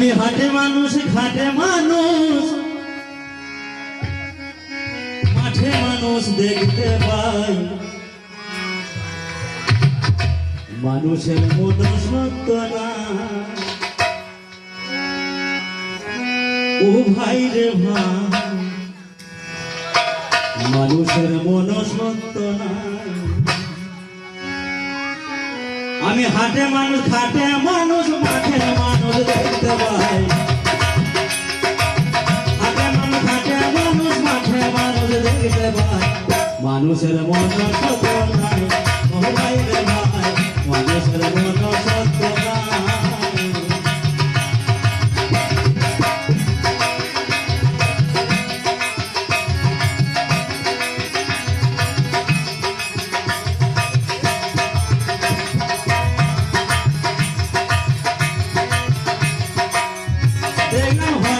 আমি হাটে মানুষ, ঘাটে মানুষ। মাঠে মানুষ দেখতে পাই। মানুষের মন সত্য না। ও ভাই রে ভাই, মানুষের মন সত্য না। আমি হাটে মানুষ খাটে মানুষ, মাঠে মানুষ দেখতে পাই। হাটে মানুষ খাটে মানুষ, মাঠে মানুষ দেখতে পাই। মানুষের মন সত্য Hey, no,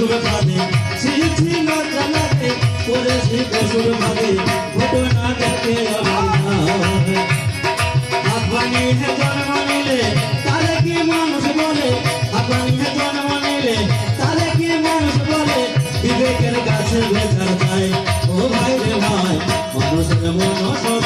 পশুর ভাবে ছি ছি লজ্জা লাগে করেছি পশুর ভাবে, ঘটনা দেখে হাত ভাঙিয়ে জন্ম নিলে তাহলে কি মানুষ বলে? হাত ভাঙিয়ে জন্ম নিলে তাহলে কি মানুষ বলে? বিবেকের কাছে ও ভাই রে ভাই, মানুষের মন